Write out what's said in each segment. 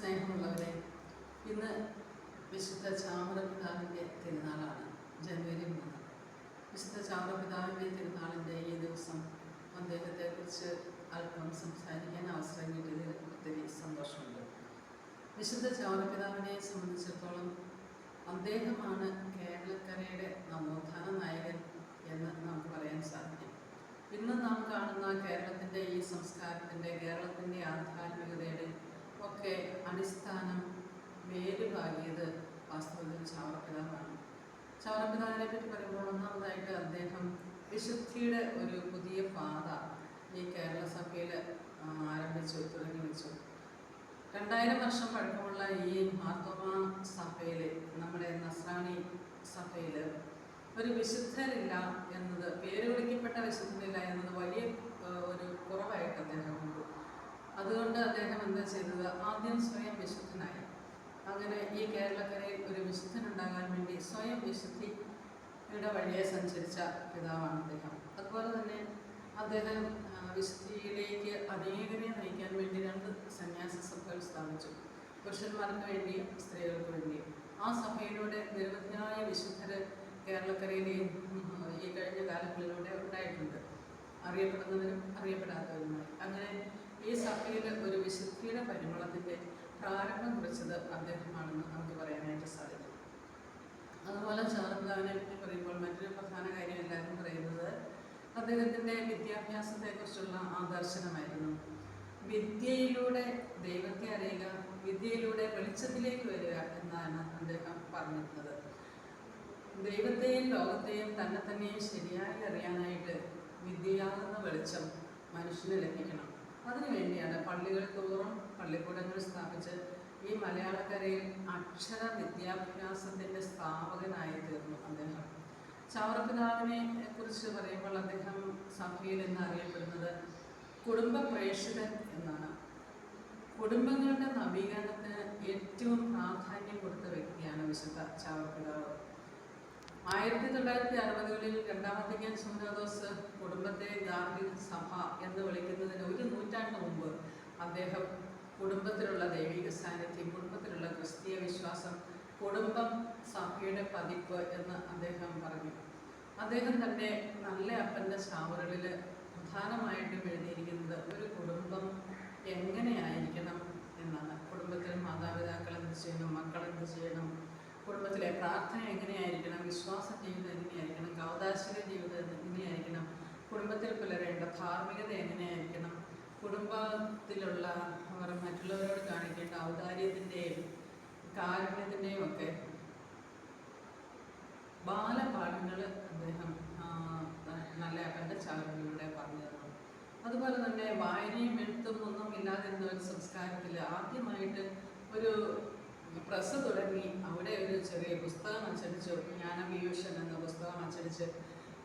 സ്നേഹമുള്ളവരെ ഇന്ന് വിശുദ്ധ ചാമരപിതാവിന്റെ തിരുനാളാണ് ജനുവരി മൂന്ന്. വിശുദ്ധ ചാമരപിതാവിന്റെ തിരുനാളിന്റെ ഈ ദിവസം അദ്ദേഹത്തെക്കുറിച്ച് അല്പം സംസാരിക്കാൻ അവസരം കിട്ടിയതിൽ ഒത്തിരി സന്തോഷമുണ്ട്. വിശുദ്ധ ചാമരപിതാവിനെ സംബന്ധിച്ചിടത്തോളം അദ്ദേഹമാണ് കേരളക്കരയുടെ നവോത്ഥാന നായകൻ എന്ന് നമുക്ക് പറയാൻ സാധിക്കും. ഇന്ന് നാം കാണുന്ന കേരളത്തിന്റെ ഈ സംസ്കാരത്തിന്റെ കേരളത്തിന്റെ ആധ്യാത്മികതയുടെ ഒക്കെ അടിസ്ഥാനം വേരുപാകിയത് വാസ്തവത്തിൽ ചാവറപ്പിതാവാണ് ചാവറപ്പിതാവിനെ പറ്റി പറയുമ്പോൾ ഒന്നാമതായിട്ട് അദ്ദേഹം വിശുദ്ധിയുടെ ഒരു പുതിയ പാത ഈ കേരള സഭയിൽ ആരംഭിച്ചു തുടങ്ങി വെച്ചു. രണ്ടായിരം വർഷം പഴക്കമുള്ള ഈ മാർത്തോമ സഭയിൽ നമ്മുടെ നസ്രാണി സഭയിൽ ഒരു വിശുദ്ധരില്ല എന്നത് പേര് വിളിക്കപ്പെട്ട വിശുദ്ധരില്ല എന്നത് വലിയ ഏഹ്, ഒരു കുറവായിട്ട് അദ്ദേഹം കണ്ടു അതുകൊണ്ട് അദ്ദേഹം എന്താ ചെയ്തത് ആദ്യം സ്വയം വിശുദ്ധനായി അങ്ങനെ ഈ കേരളക്കരയിൽ ഒരു വിശുദ്ധനുണ്ടാകാൻ വേണ്ടി സ്വയം വിശുദ്ധിയുടെ വഴിയെ സഞ്ചരിച്ച പിതാവാണ് അദ്ദേഹം. അതുപോലെ തന്നെ അദ്ദേഹം വിശുദ്ധിയിലേക്ക് അനേകരെ നയിക്കാൻ വേണ്ടി രണ്ട് സന്യാസ സഭകൾ സ്ഥാപിച്ചു. പുരുഷന്മാർക്ക് വേണ്ടിയും സ്ത്രീകൾക്ക് വേണ്ടിയും ആ സഭയിലൂടെ നിരവധിയായ വിശുദ്ധർ കേരളക്കരയിലെയും ഈ കഴിഞ്ഞ കാലങ്ങളിലൂടെ ഉണ്ടായിട്ടുണ്ട്. അറിയപ്പെടുന്നവരും അറിയപ്പെടാത്തവരുമായി. അങ്ങനെ ഈ സഭയിൽ ഒരു വിശുദ്ധിയുടെ പരിമളത്തിന്റെ പ്രാരംഭം കുറിച്ചത് അദ്ദേഹമാണെന്ന് നമുക്ക് പറയാനായിട്ട് സാധിക്കും. അതുപോലെ ചാർദാനെ പറ്റി പറയുമ്പോൾ മറ്റൊരു പ്രധാന കാര്യം എല്ലാവരും പറയുന്നത് അദ്ദേഹത്തിന്റെ വിദ്യാഭ്യാസത്തെക്കുറിച്ചുള്ള ആ ദർശനമായിരുന്നു വിദ്യയിലൂടെ ദൈവത്തെ അറിയുക വിദ്യയിലൂടെ വെളിച്ചത്തിലേക്ക് വരിക എന്നാണ് അദ്ദേഹം പറഞ്ഞിരുന്നത്. ദൈവത്തെയും ലോകത്തെയും തന്നെ തന്നെയും ശരിയായി അറിയാനായിട്ട് വിദ്യയാകുന്ന വെളിച്ചം മനുഷ്യന് ലഭിക്കണം. അതിനുവേണ്ടിയാണ് പള്ളികൾ തോറും പള്ളിക്കൂടങ്ങൾ സ്ഥാപിച്ച് ഈ മലയാളക്കരയിൽ അക്ഷര വിദ്യാഭ്യാസത്തിന്റെ സ്ഥാപകനായി തീർന്നു അദ്ദേഹം. ചാവറപ്പിതാവിനെ കുറിച്ച് പറയുമ്പോൾ അദ്ദേഹം സഭയിൽ എന്ന് അറിയപ്പെടുന്നത് കുടുംബ പ്രേക്ഷിതൻ എന്നാണ്. കുടുംബങ്ങളുടെ നവീകരണത്തിന് ഏറ്റവും പ്രാധാന്യം കൊടുത്ത വ്യക്തിയാണ് വിശുദ്ധ ചാവറപ്പിതാവ് ആയിരത്തി തൊള്ളായിരത്തി അറുപതുകളിൽ രണ്ടാമത്തെ ഞാൻ സുനോദോസ് കുടുംബത്തെ ഗാന്ധി സഭ എന്ന് വിളിക്കുന്നതിന് ഒരു നൂറ്റാണ്ട് മുമ്പ് അദ്ദേഹം കുടുംബത്തിലുള്ള ദൈവിക സാന്നിധ്യം കുടുംബത്തിലുള്ള ക്രിസ്തീയ വിശ്വാസം കുടുംബം സഭയുടെ പതിപ്പ് എന്ന് അദ്ദേഹം പറഞ്ഞു. അദ്ദേഹം തന്റെ നല്ല അപ്പന്റെ ചാവറുകളിൽ പ്രധാനമായിട്ടും എഴുതിയിരിക്കുന്നത് ഒരു കുടുംബം എങ്ങനെയായിരിക്കണം എന്നാണ്. കുടുംബത്തിൽ മാതാപിതാക്കൾ എന്ത് ചെയ്യണം? മക്കൾ എന്ത് ചെയ്യണം? കുടുംബത്തിലെ പ്രാർത്ഥന എങ്ങനെയായിരിക്കണം വിശ്വാസ ജീവിതം എങ്ങനെയായിരിക്കണം കൗതാശിക ജീവിതം എങ്ങനെയായിരിക്കണം കുടുംബത്തിൽ പുലരേണ്ട ധാർമ്മികത എങ്ങനെയായിരിക്കണം കുടുംബത്തിലുള്ള അവർ മറ്റുള്ളവരോട് കാണിക്കേണ്ട ഔദാര്യത്തിന്റെയും കാരുണ്യത്തിന്റെയും ഒക്കെ ബാലപാഠങ്ങൾ അദ്ദേഹം നല്ല അപ്പന്റെ ചാവകളിലൂടെ പറഞ്ഞു തന്നു. അതുപോലെ തന്നെ വായനയും എഴുത്തും ഒന്നും ഇല്ലാതിരുന്ന ഒരു സംസ്കാരത്തിൽ ആദ്യമായിട്ട് ഒരു പ്രസ് തുടങ്ങി. അവിടെ ഒരു ചെറിയ പുസ്തകം അച്ചടിച്ചു. ജ്ഞാനപീയൂഷൻ എന്ന പുസ്തകം അച്ചടിച്ച്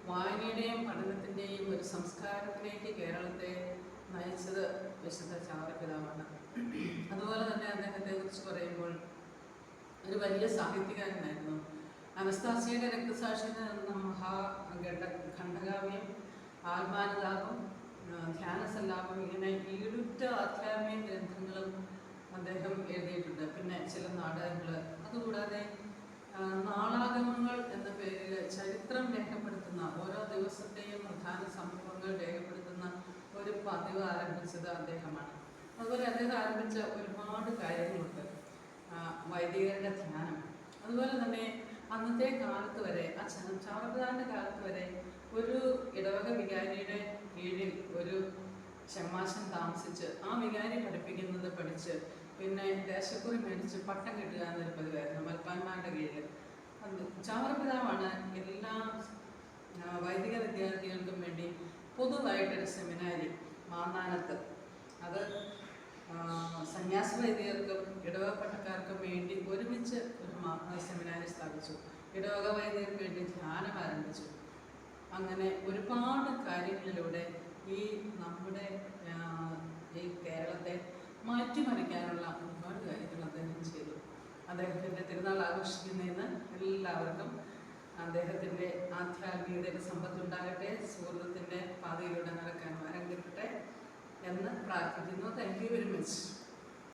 വായനയുടെയും പഠനത്തിന്റെയും ഒരു സംസ്കാരത്തിലേക്ക് കേരളത്തെ നയിച്ചത് വിശുദ്ധ ചാവറപിതാവാണ് അതുപോലെ തന്നെ അദ്ദേഹത്തെ കുറിച്ച് പറയുമ്പോൾ ഒരു വലിയ സാഹിത്യകാരനായിരുന്നു. അനസ്താസിയുടെ രക്തസാക്ഷി എന്ന മഹാ ഖണ്ഡ ഖണ്ഡകാവ്യം ആത്മാനുതാപം ധ്യാനസല്ലാപം ഇങ്ങനെ ഈടുറ്റ ആധ്യാത്മിക ഗ്രന്ഥങ്ങളും അദ്ദേഹം എഴുതിയിട്ടുണ്ട് പിന്നെ ചില നാടകങ്ങൾ അതുകൂടാതെ ആ, നാളാഗമങ്ങൾ എന്ന പേരിൽ ചരിത്രം രേഖപ്പെടുത്തുന്ന ദിവസത്തെയും പ്രധാന സംഭവങ്ങൾ രേഖപ്പെടുത്തുന്ന ഒരു പതിവ് ആരംഭിച്ചത് അദ്ദേഹമാണ്. അതുപോലെ അദ്ദേഹം ആരംഭിച്ച ഒരുപാട് കാര്യങ്ങളുണ്ട്. വൈദികരുടെ ധ്യാനം. അതുപോലെ തന്നെ അന്നത്തെ കാലത്ത് വരെ ആ ച- ചാവറപിതാവിന്റെ കാലത്ത് വരെ ഒരു ഇടവക വികാരിയുടെ കീഴിൽ ഒരു ചെമ്മാശൻ താമസിച്ച് ആ വികാരി പഠിപ്പിക്കുന്നത് പഠിച്ച് പിന്നെ ദേശക്കുറി മേടിച്ച് പട്ടം കിട്ടുക എന്നൊരു പതിവായിരുന്നു മൽപ്പാന്മാരുടെ കീഴിൽ. അത് ചാവറപിതാവാണ് എല്ലാ വിദ്യാർത്ഥികൾക്കും വേണ്ടി പൊതുവായിട്ടൊരു സെമിനാരി മാന്നാനത്ത്. അത് സന്യാസ വൈദികർക്കും ഇടവക വേണ്ടി ഒരുമിച്ച് ഒരു സെമിനാരി സ്ഥാപിച്ചു. ഇടവക വൈദികർക്ക് വേണ്ടി ധ്യാനം ആരംഭിച്ചു. അങ്ങനെ ഒരുപാട് കാര്യങ്ങളിലൂടെ ഈ നമ്മുടെ ഈ കേരളത്തെ മാറ്റിമറിക്കാനുള്ള ഒരുപാട് കാര്യങ്ങൾ അദ്ദേഹം ചെയ്തു. അദ്ദേഹത്തിന്റെ തിരുനാൾ ആഘോഷിക്കുന്നതിന് എല്ലാവർക്കും അദ്ദേഹത്തിന്റെ ആധ്യാത്മികതയുടെ സമ്പത്തുണ്ടാകട്ടെ സുഹൃത്തിന്റെ പാതയിലൂടെ നടക്കാൻ വരം കിട്ടട്ടെ എന്ന് പ്രാർത്ഥിക്കുന്നു. Thank you very much